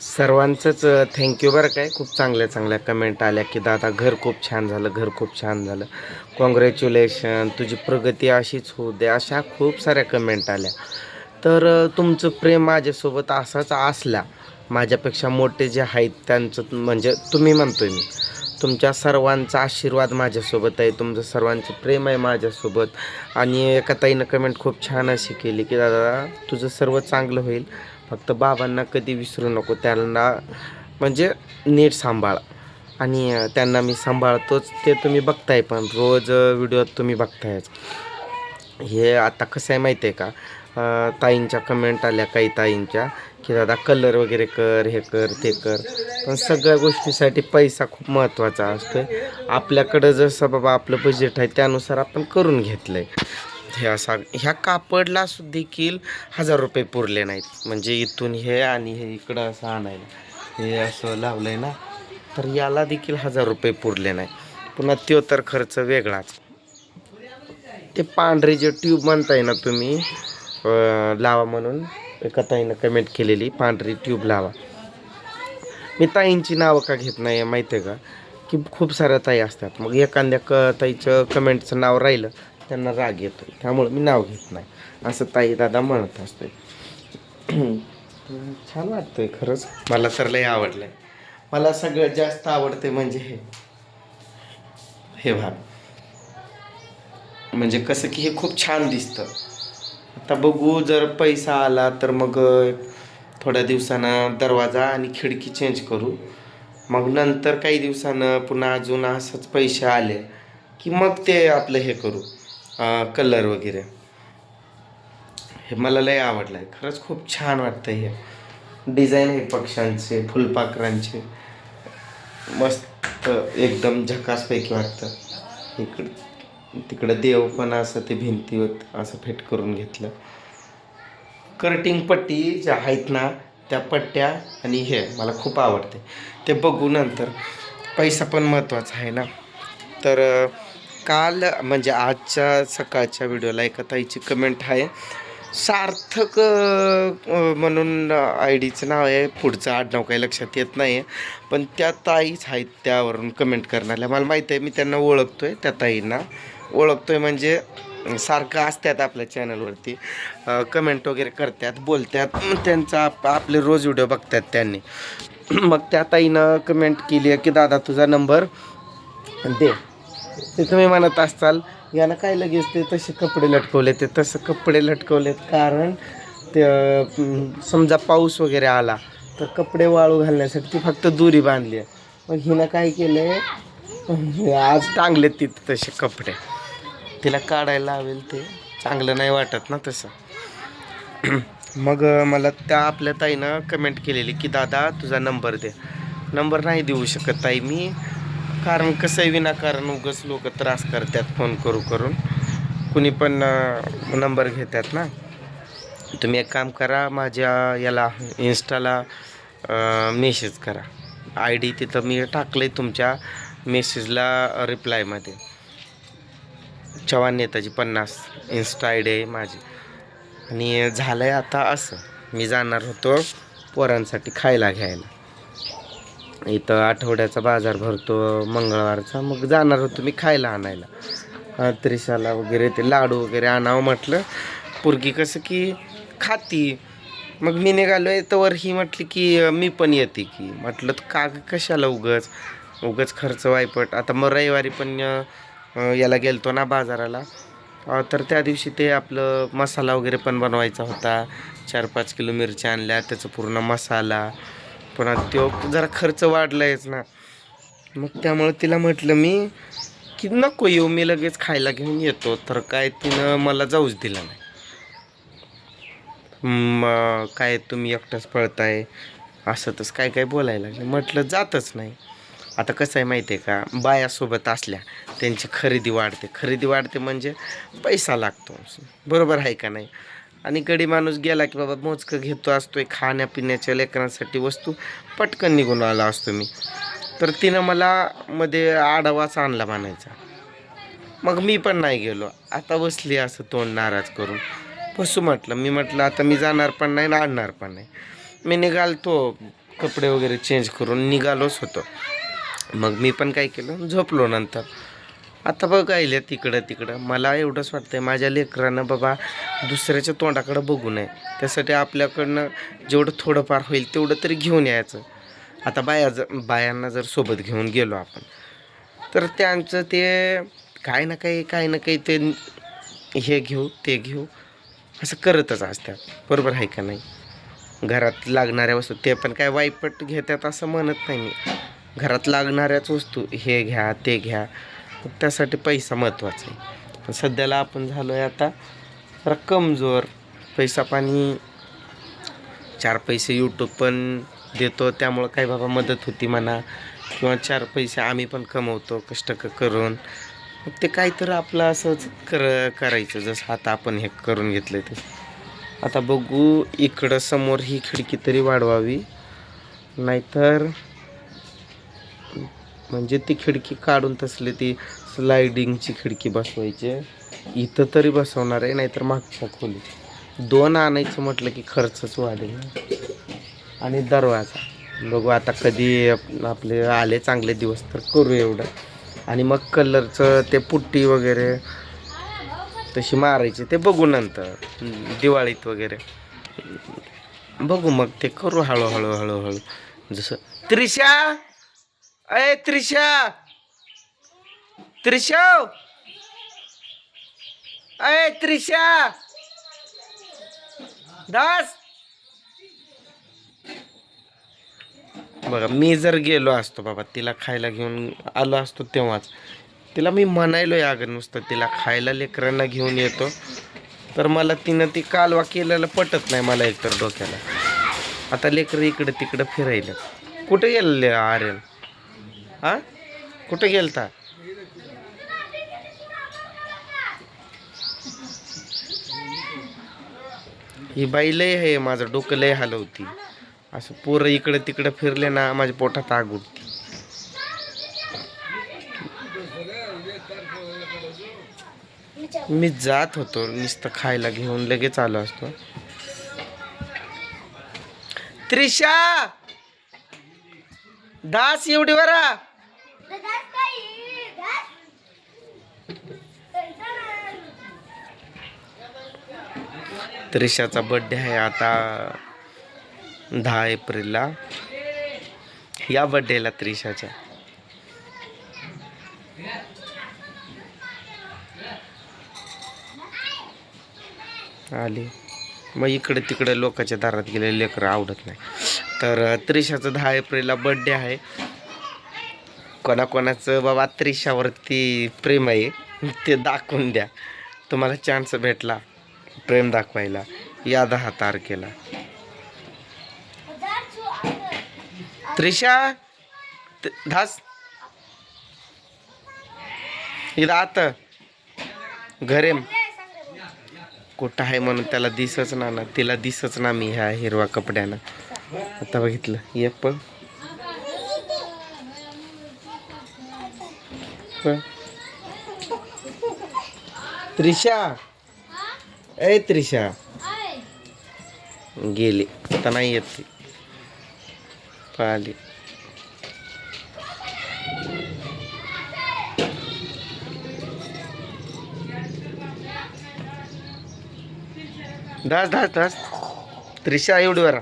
सर्वांचंच थँक्यू बरं काय. खूप चांगल्या चांगल्या कमेंट आल्या की दादा घर खूप छान झालं घर खूप छान झालं. कॉंग्रॅच्युलेशन तुझी प्रगती अशीच होऊ दे. अशा खूप साऱ्या कमेंट आल्या. तर तुमचं प्रेम माझ्यासोबत असाच असला माझ्यापेक्षा मोठे जे आहेत त्यांचं म्हणजे तुम्ही म्हणतोय मी तुमच्या सर्वांचा आशीर्वाद माझ्यासोबत आहे तुमचं सर्वांचं प्रेम आहे माझ्यासोबत. आणि एका ताईनं कमेंट खूप छान अशी केली की दादा तुझं सर्व चांगलं होईल. फक्त बाबांना कधी विसरू नको त्यांना म्हणजे नीट सांभाळ. आणि त्यांना मी सांभाळतोच ते तुम्ही बघताय पण रोज व्हिडिओ तुम्ही बघतायच. हे आता कसं आहे माहिती आहे का ताईंच्या कमेंट आल्या काही ताईंच्या की दादा कलर वगैरे कर हे कर ते कर. पण सगळ्या गोष्टीसाठी पैसा खूप महत्त्वाचा असतो आपल्याकडं जसं बाबा आपलं बजेट आहे त्यानुसार आपण करून घेतलं आहे हे असा ह्या कापडला देखील हजार रुपये पुरले नाहीत. म्हणजे इथून हे आणि हे इकडं असं आणायला. हे असं लावलं आहे ना तर याला देखील हजार रुपये पुरले नाही पुन्हा त्यो तर खर्च वेगळाच. ते पांढरे जे ट्यूब म्हणताय ना तुम्ही लावा म्हणून एका ताईनं कमेंट केलेली पांढरी ट्यूब लावा. मी ताईंची नावं का घेत नाही माहिती आहे का? की खूप साऱ्या ताई असतात. मग एखाद्या क ताईचं कमेंटचं नाव राहिलं त्यांना राग येतो त्यामुळे मी नाव घेत नाही. असं ताई दादा म्हणत असतो छान वाटतंय खरंच. मला तर लय आवडलंय. मला सगळ्यात जास्त आवडते म्हणजे हे. हे भाग म्हणजे कसं की हे खूप छान दिसतं. आता बघू जर पैसा आला तर मग थोड्या दिवसानं दरवाजा आणि खिडकी चेंज करू. मग नंतर काही दिवसानं पुन्हा अजून असंच पैसे आले की मग ते आपलं हे करू. कलर वगैरे. हे मला लय आवडलं आहे खरंच खूप छान वाटतं हे. डिझाईन आहे पक्ष्यांचे फुलपाखरांचे. मस्त एकदम झकासपैकी वाटतं. इकडं तिकडं देव पण असं ते भिंतीवर असं फिट करून घेतलं. कर्टिंग पट्टी ज्या आहेत ना त्या पट्ट्या आणि हे मला खूप आवडते. ते बघू नंतर. पैसा पण महत्त्वाचा आहे ना. तर काल म्हणजे आजच्या सकाळच्या व्हिडिओला एका ताईची कमेंट आहे. सार्थक म्हणून आय डीचं नाव आहे. पुढचं आडनाव काही लक्षात येत नाही आहे पण त्या ताईच आहेत त्यावरून कमेंट करणाऱ्या. मला माहीत आहे मी त्यांना ओळखतो आहे त्या ताईंना. ओळखतो आहे म्हणजे सारखं असतात आपल्या चॅनलवरती कमेंट वगैरे करतात बोलतात. त्यांचा आप आपले रोज व्हिडिओ बघतात त्यांनी. मग त्या ताईनं कमेंट केली आहे की दादा तुझा नंबर दे. ते तुम्ही म्हणत असाल यानं काय लगेच ते तसे कपडे लटकवले ते तसं कपडे लटकवलेत. कारण ते समजा पाऊस वगैरे आला तर कपडे वाळू घालण्यासाठी ती फक्त दोरी बांधली आहे. मग हिनं काय केलं आहे आज टांगले तिथं तसे कपडे. तिला काढायला हवेल ते चांगलं नाही वाटत ना तसं. मग मला त्या आपल्या ताईनं कमेंट केलेली की दादा तुझा नंबर दे. नंबर नाही देऊ शकत ताई. मी कारण कसं आहे विनाकारण उगच लोक त्रास करतात फोन करू करून. कुणी पण नंबर घेतात ना. तुम्ही एक काम करा माझ्या याला इन्स्टाला मेसेज करा. आय डी तिथं मी टाकलं आहे तुमच्या मेसेजला रिप्लायमध्ये चव्हाण नेताजी पन्नास इन्स्टा आय डी आहे माझी. आणि झालं आहे आता असं. मी जाणार होतो पोरांसाठी खायला घ्यायला. इथं आठवड्याचा बाजार भरतो मंगळवारचा. मग जाणार होतो मी खायला आणायला. त्रिशाला वगैरे ते लाडू वगैरे आणावं म्हटलं. पुरगी कसं की खाती. मग मी निघालो आहे तर ही म्हटली की मी पण येते की. म्हटलं तर का ग कशाला उगच? उगच खर्च वायपट. आता मग रविवारी पण याला गेलतो ना बाजाराला. तर त्या दिवशी ते आपलं मसाला वगैरे पण बनवायचा होता. चार पाच किलो मिरच्या आणल्या त्याचा पूर्ण मसाला. पण तो जरा खर्च वाढलायच ना. मग त्यामुळे तिला म्हटलं मी की नको येऊ मी लगेच खायला घेऊन येतो. तर काय तिनं मला जाऊच दिलं नाही. मग काय तुम्ही एकटंच पळताय? असं तसं काय काय बोलायला लागलं. म्हटलं जातच नाही. आता कसं आहे माहिती आहे का? बायासोबत असल्या त्यांची खरेदी वाढते. खरेदी वाढते म्हणजे पैसा लागतो. बरोबर आहे का नाही? आणि गडी माणूस गेला की बाबा मोजकं घेतो असतोय खाण्यापिण्याच्या लेकरांसाठी वस्तू. पटकन निघून आला असतो मी. तर तिनं मला मध्ये आडावाच आणला म्हणायचा. मग मी पण नाही गेलो. आता बसली असं तोंड नाराज करून. बसू म्हटलं. मी म्हटलं आता मी जाणार पण नाही आणि आणणार पण नाही. मी निघालतो कपडे वगैरे चेंज करून निघालोच होतो. मग मी पण काय केलं? झोपलो नंतर. आता बघ आयल्या तिकडं तिकडं. मला एवढंच वाटतंय माझ्या लेकरानं बाबा दुसऱ्याच्या तोंडाकडं बघू नये. त्यासाठी आपल्याकडनं जेवढं थोडंफार होईल तेवढं तरी घेऊन यायचं. आता बाया जर बायांना जर सोबत घेऊन गेलो आपण तर त्यांचं ते काय ना काही काय ना काही ते हे घेऊ ते घेऊ असं करतच असतात. बरोबर आहे का नाही? घरात लागणाऱ्या वस्तू ते पण काय वाईपट घेतात असं म्हणत नाही मी. घरात लागणाऱ्याच वस्तू हे घ्या ते घ्या. मग त्यासाठी पैसा महत्त्वाचा आहे. पण सध्याला आपण झालो आहे आता जरा. कमजोर पैसा पाणी चार पैसे यूट्यूब पण देतो. त्यामुळं काही बाबा मदत होती म्हणा किंवा चार पैसे आम्ही पण कमवतो कष्ट करून. मग ते काहीतरी आपलं असंच कर करायचं. जसं आता आपण हे करून घेतलं ते आता बघू इकडं समोर ही खिडकी तरी वाढवावी. नाहीतर म्हणजे ती खिडकी काढून तसली ती स्लायडिंगची खिडकी बसवायची. इथं तरी बसवणार आहे नाहीतर मागच्या खोली दोन आणायचं म्हटलं की खर्चच वाढेल. आणि दरवाजा. बघू आता कधी आप- आपले आले चांगले दिवस तर करू एवढं. आणि मग कलरचं ते पुट्टी वगैरे तशी मारायची ते बघू नंतर. दिवाळीत वगैरे. बघू मग ते करू हळूहळू हळूहळू. जसं त्रिशा! अय त्रिशा! त्रिशा अय त्रिशा! दास! बघा मी जर गेलो असतो बाबा तिला खायला घेऊन आलो असतो तेव्हाच. तिला मी म्हणायलो अगं नुसतं तिला खायला लेकरांना घेऊन येतो. तर मला तिनं ती कालवा केलेलं पटत नाही मला एकतर डोक्याला. आता लेकरं इकडं तिकडं फिरायला कुठे गेलेले आर्यन? हा? कुठे गेलता? ही बाई लय आहे माझं डोकं लय हलवती. असं पोरं इकडं तिकडं फिरले ना माझ्या पोटात आग उठते मी जात होतो नुसतं खायला घेऊन लगेच आलो असतो. त्रिशा! दास एवढी बरा. त्रिशाचा बड्डे आहे आता दहा एप्रिलला. या बड्डेला त्रिशाच्या. आली. मग इकडे तिकडे लोकांच्या दारात गेले लेकरं आवडत नाही. तर त्रिशाचा त्रिशाचं दहा एप्रिलला बड्डे आहे. कोणाकोणाचं बाबा त्रिशावरती प्रेम आहे ते दाखवून द्या. तुम्हाला चान्स भेटला. प्रेम दाखवायला. या दहा तारखेला त्रिशा धास. इथं आत. घरे. कुठं आहे म्हणून त्याला दिसच ना ना. तिला दिसच ना मी ह्या हिरवा कपड्यानं. आता बघितलं. ये पण. पण. त्रिशा. ए त्रिशा. गेली. आता नाही येत ती. पाहिली. दास दास दास त्रिशा एवढी बरा